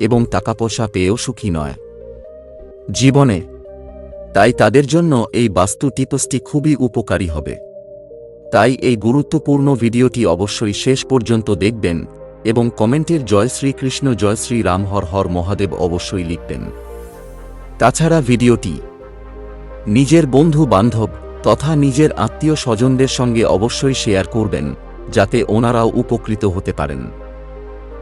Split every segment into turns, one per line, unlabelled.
এবং টাকা পয়সা পেয়েও সুখী নয়। জীবনে, তাই তাদের জন্য এই বাস্তু টিপসটি খুবই উপকারী হবে। তাই এই গুরুত্বপূর্ণ ভিডিওটি অবশ্যই শেষ পর্যন্ত দেখবেন এবং কমেন্টের জয় শ্রীকৃষ্ণ, জয় শ্রী রাম, হর হর মহাদেব অবশ্যই লিখবেন। তাছাড়া ভিডিওটি নিজের বন্ধু বান্ধব তথা নিজের আত্মীয় স্বজনদের সঙ্গে অবশ্যই শেয়ার করবেন, যাতে ওনারাও উপকৃত হতে পারেন।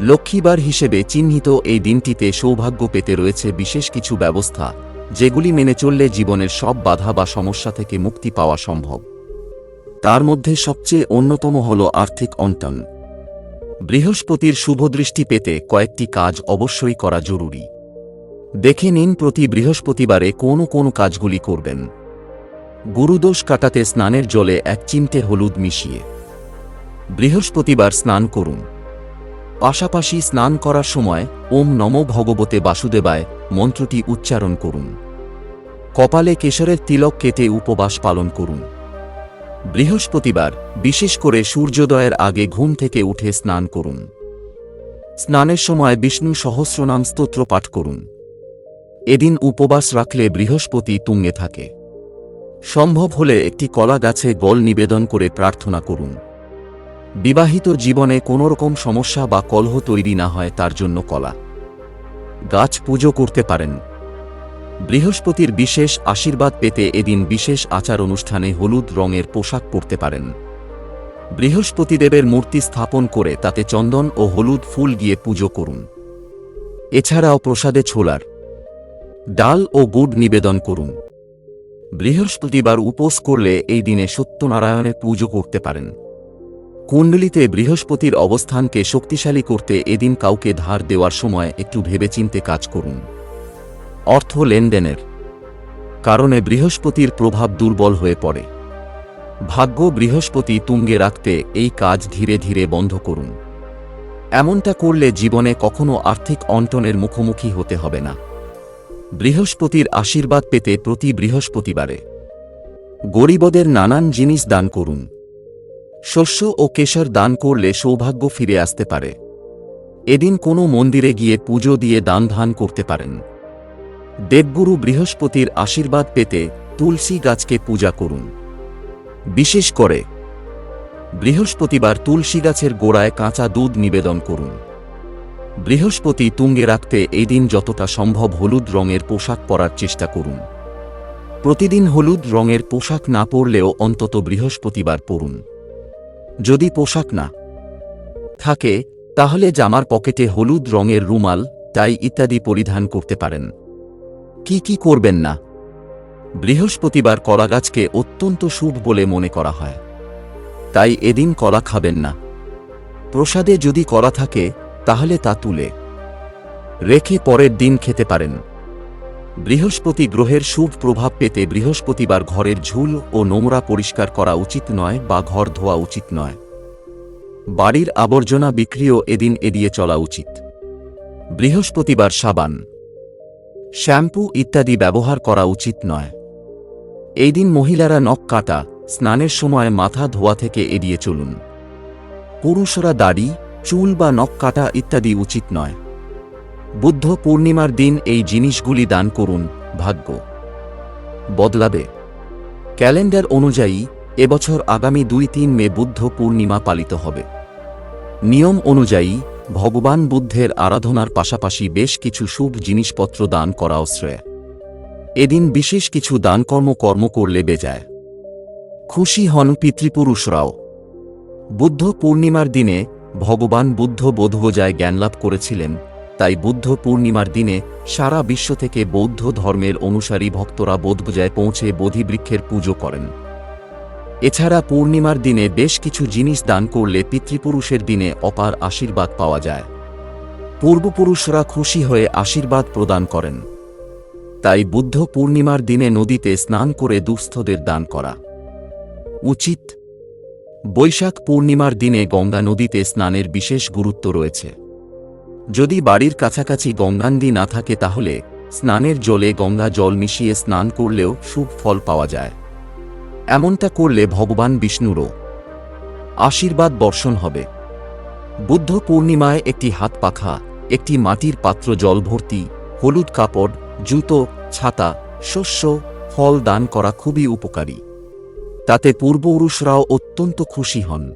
লক্ষ্মীবার হিসেবে চিহ্নিত এই দিনটিতে সৌভাগ্য পেতে রয়েছে বিশেষ কিছু ব্যবস্থা, যেগুলি মেনে চললে জীবনের সব বাধা বা সমস্যা থেকে মুক্তি পাওয়া সম্ভব। তার মধ্যে সবচেয়ে অন্যতম হল আর্থিক অন্টন। বৃহস্পতির শুভদৃষ্টি পেতে কয়েকটি কাজ অবশ্যই করা জরুরি। দেখে নিন প্রতি বৃহস্পতিবারে কোন কোন কাজগুলি করবেন। গুরুদোষ কাটাতে স্নানের জলে এক চিমটে হলুদ মিশিয়ে। বৃহস্পতিবার স্নান করুন। পাশাপাশি স্নান করার সময় ওম নম ভগবতে বাসুদেবায় মন্ত্রটি উচ্চারণ করুন। কপালে কেশরের তিলক কেটে উপবাস পালন করুন। বৃহস্পতিবার বিশেষ করে সূর্যোদয়ের আগে ঘুম থেকে উঠে স্নান করুন। স্নানের সময় বিষ্ণু সহস্রনাম স্তোত্র পাঠ করুন। এদিন উপবাস রাখলে বৃহস্পতি তুঙ্গে থাকে। সম্ভব হলে একটি কলা গাছে গল নিবেদন করে প্রার্থনা করুন। বিবাহিত জীবনে কোনোরকম সমস্যা বা কলহ তৈরি না হয় তার জন্য কলা। গাছ পুজো করতে পারেন। বৃহস্পতির বিশেষ আশীর্বাদ পেতে এদিন বিশেষ আচার অনুষ্ঠানে হলুদ রঙের পোশাক পরতে পারেন। বৃহস্পতিদেবের মূর্তি স্থাপন করে তাতে চন্দন ও হলুদ ফুল দিয়ে পুজো করুন। এছাড়াও প্রসাদে ছোলার, ডাল ও গুড় নিবেদন করুন। বৃহস্পতিবার উপোস করলে এই দিনে সত্যনারায়ণের পুজো করতে পারেন। কুণ্ডলিতে বৃহস্পতির অবস্থানকে শক্তিশালী করতে এদিন কাউকে ধার দেওয়ার সময় একটু ভেবেচিন্তে কাজ করুন। অর্থ লেনদেনের কারণে বৃহস্পতির প্রভাব দুর্বল হয়ে পড়ে। ভাগ্য বৃহস্পতি তুঙ্গে রাখতে এই কাজ ধীরে ধীরে বন্ধ করুন। এমনটা করলে জীবনে কখনো আর্থিক অন্টনের মুখোমুখি হতে হবে না। বৃহস্পতির আশীর্বাদ পেতে প্রতি বৃহস্পতিবারে গরিবদের নানান জিনিস দান করুন। শস্য ও কেশর দান করলে সৌভাগ্য ফিরে আসতে পারে। এদিন কোনো মন্দিরে গিয়ে পুজো দিয়ে দান ধান করতে পারেন। দেবগুরু বৃহস্পতির আশীর্বাদ পেতে তুলসী গাছকে পূজা করুন। বিশেষ করে বৃহস্পতিবার তুলসী গাছের গোড়ায় কাঁচা দুধ নিবেদন করুন। বৃহস্পতি তুঙ্গে রাখতে এই দিন যতটা সম্ভব হলুদ রঙের পোশাক পরার চেষ্টা করুন। প্রতিদিন হলুদ রঙের পোশাক না পরলেও অন্তত বৃহস্পতিবার পরুন। যদি পোশাক না থাকে, তাহলে জামার পকেটে হলুদ রঙের রুমাল, টাই ইত্যাদি পরিধান করতে পারেন। কি কি করবেন না? বৃহস্পতিবার কলা গাছকে অত্যন্ত শুভ বলে মনে করা হয়। তাই এদিন কলা খাবেন না। প্রসাদে যদি কলা থাকে, তাহলে তা তুলে রেখে পরের দিন খেতে পারেন। বৃহস্পতি গ্রহের শুভ প্রভাব পেতে বৃহস্পতিবার ঘরের ঝুল ও নোংরা পরিষ্কার করা উচিত নয় বা ঘর ধোয়া উচিত নয়। বাড়ির আবর্জনা বিক্রিও এদিন এড়িয়ে চলা উচিত। বৃহস্পতিবার সাবান, শ্যাম্পু ইত্যাদি ব্যবহার করা উচিত নয়। এই দিন মহিলারা নখ কাটা, স্নানের সময় মাথা ধোয়া থেকে এড়িয়ে চলুন। পুরুষরা দাড়ি, চুল বা নখ কাটা ইত্যাদি উচিত নয়। বুদ্ধ পূর্ণিমার দিন এই জিনিসগুলি দান করুন, ভাগ্য। বদলাবে। ক্যালেন্ডার অনুযায়ী, এবছর আগামী দুই তিন মে বুদ্ধ পূর্ণিমা পালিত হবে। নিয়ম অনুযায়ী, ভগবান বুদ্ধের আরাধনার পাশাপাশি বেশ কিছু শুভ জিনিসপত্র দান করাও শ্রেয়। এদিন বিশেষ কিছু দানকর্ম কর্ম করলে বেজায়। খুশি হন পিতৃপুরুষরাও। বুদ্ধ পূর্ণিমার দিনে ভগবান বুদ্ধ বোধগজায় জ্ঞানলাভ করেছিলেন তাই বুদ্ধ পূর্ণিমার দিনে সারা বিশ্ব থেকে বৌদ্ধ ধর্মের অনুসারী ভক্তরা বোধগজায় পৌঁছে বোধিবৃক্ষের পুজো করেন। এছাড়া পূর্ণিমার দিনে বেশ কিছু জিনিস দান করলে পিতৃপুরুষের দিনে অপার আশীর্বাদ পাওয়া যায়। পূর্বপুরুষরা খুশি হয়ে আশীর্বাদ প্রদান করেন। তাই বুদ্ধ পূর্ণিমার দিনে নদীতে স্নান করে দুস্থদের দান করা। উচিত। বৈশাখ পূর্ণিমার দিনে গঙ্গা নদীতে স্নানের বিশেষ গুরুত্ব রয়েছে। যদি বাড়ির কাছাকাছি গঙ্গান্দি না থাকে তাহলে স্নানের জলে গঙ্গা জল মিশিয়ে স্নান করলেও শুভ ফল পাওয়া যায়। এমনটা করলে ভগবান বিষ্ণুরও আশীর্বাদ বর্ষণ হবে। বুদ্ধ পূর্ণিমায় একটি হাত পাখা, একটি মাটির পাত্র জল ভর্তি, হলুদ কাপড়, জুতো, ছাতা, শস্য, ফল দান করা খুবই উপকারী। তাতে পূর্বপুরুষরাও অত্যন্ত খুশি হন।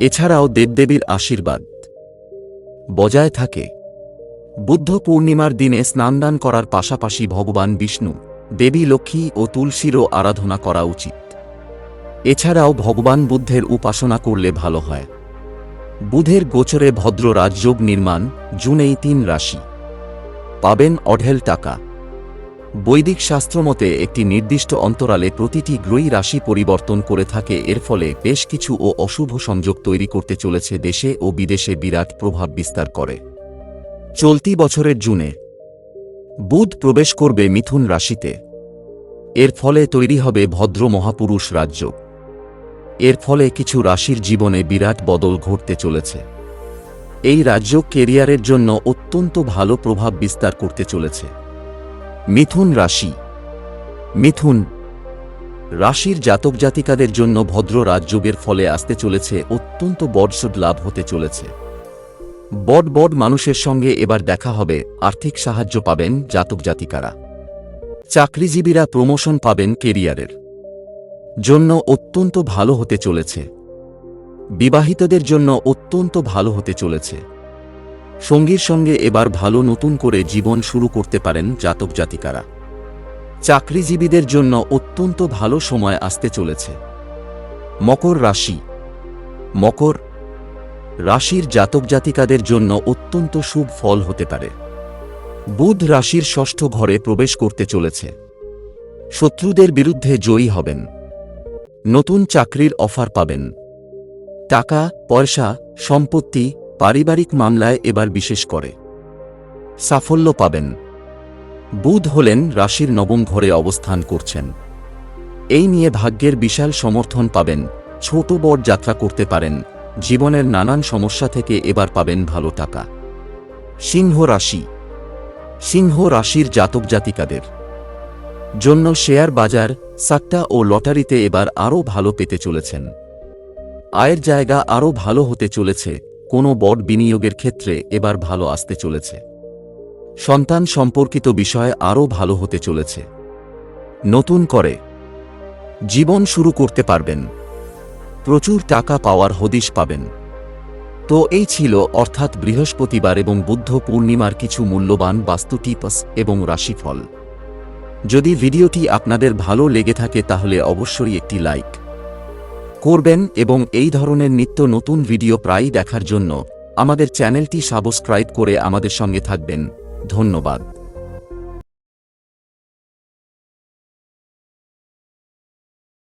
এছাড়াও দেবদেবীর আশীর্বাদ। বজায় থাকে। বুদ্ধ পূর্ণিমার দিনে স্নানদান করার পাশাপাশি ভগবান বিষ্ণু, দেবী লক্ষ্মী ও তুলসীরও আরাধনা করা উচিত। এছাড়াও ভগবান বুদ্ধের উপাসনা করলে ভালো হয়। বুধের গোচরে ভদ্র রাজযোগ নির্মাণ জুনেই তিন রাশি। পাবেন অঢেল টাকা। বৈদিক শাস্ত্রমতে একটি নির্দিষ্ট অন্তরালে প্রতিটি গ্রহী রাশি পরিবর্তন করে থাকে। এর ফলে বেশ কিছু ও অশুভ সংযোগ তৈরি করতে চলেছে দেশে ও বিদেশে বিরাট প্রভাব বিস্তার করে। চলতি বছরের জুনে বুধ প্রবেশ করবে মিথুন রাশিতে। এর ফলে তৈরি হবে ভদ্র মহাপুরুষ রাজ্য। এর ফলে কিছু রাশির জীবনে বিরাট বদল ঘটতে চলেছে। এই রাজ্য কেরিয়ারের জন্য অত্যন্ত ভালো প্রভাব বিস্তার করতে চলেছে। মিথুন রাশি। মিথুন, রাশির জাতক জাতিকাদের জন্য ভদ্র রাজযোগের ফলে আসতে চলেছে অত্যন্ত বর্ষদ লাভ হতে চলেছে। বড বড মানুষের সঙ্গে এবার দেখা হবে, আর্থিক সাহায্য পাবেন জাতক জাতিকারা। চাকরিজীবীরা প্রমোশন পাবেন কেরিয়ারের জন্য অত্যন্ত ভালো হতে চলেছে। বিবাহিতদের জন্য অত্যন্ত ভালো হতে চলেছে। সঙ্গীর সঙ্গে এবার ভালো নতুন করে জীবন শুরু করতে পারেন জাতক জাতিকারা। চাকরিজীবীদের জন্য অত্যন্ত ভালো সময় আসতে চলেছে। মকর রাশি। মকর রাশির জাতক জাতিকাদের জন্য অত্যন্ত শুভ ফল হতে পারে। বুধ রাশির ষষ্ঠ ঘরে প্রবেশ করতে চলেছে। শত্রুদের বিরুদ্ধে জয়ী হবেন। নতুন চাকরির অফার পাবেন। টাকা, পয়সা, সম্পত্তি পারিবারিক মামলায় এবার বিশেষ করে। সাফল্য পাবেন। বুধ হলেন রাশির নবম ঘরে অবস্থান করছেন। এই নিয়ে ভাগ্যের বিশাল সমর্থন পাবেন, ছোট বড় যাত্রা করতে পারেন, জীবনের নানান সমস্যা থেকে এবার পাবেন ভালো টাকা। সিংহ রাশি। সিংহ রাশির জাতক জাতিকাদের জন্য শেয়ার বাজার, সাট্টা ও লটারিতে এবার আরও ভালো পেতে চলেছেন। আয়ের জায়গা আরও ভালো হতে চলেছে কোনো বড় বিনিয়োগের ক্ষেত্রে এবার ভালো আসতে চলেছে। সন্তান সম্পর্কিত বিষয় আরও ভালো হতে চলেছে। নতুন করে জীবন শুরু করতে পারবেন। প্রচুর টাকা পাওয়ার হদিশ পাবেন। তো এই ছিল অর্থাৎ বৃহস্পতিবার এবং বুদ্ধ পূর্ণিমার কিছু মূল্যবান বাস্তু টিপস এবং রাশিফল। যদি ভিডিওটি আপনাদের ভালো লেগে থাকে তাহলে অবশ্যই একটি লাইক করবেন এবং এই ধরনের নিত্য নতুন ভিডিও প্রায়ই দেখার জন্য আমাদের চ্যানেলটি সাবস্ক্রাইব করে আমাদের সঙ্গে থাকবেন। ধন্যবাদ।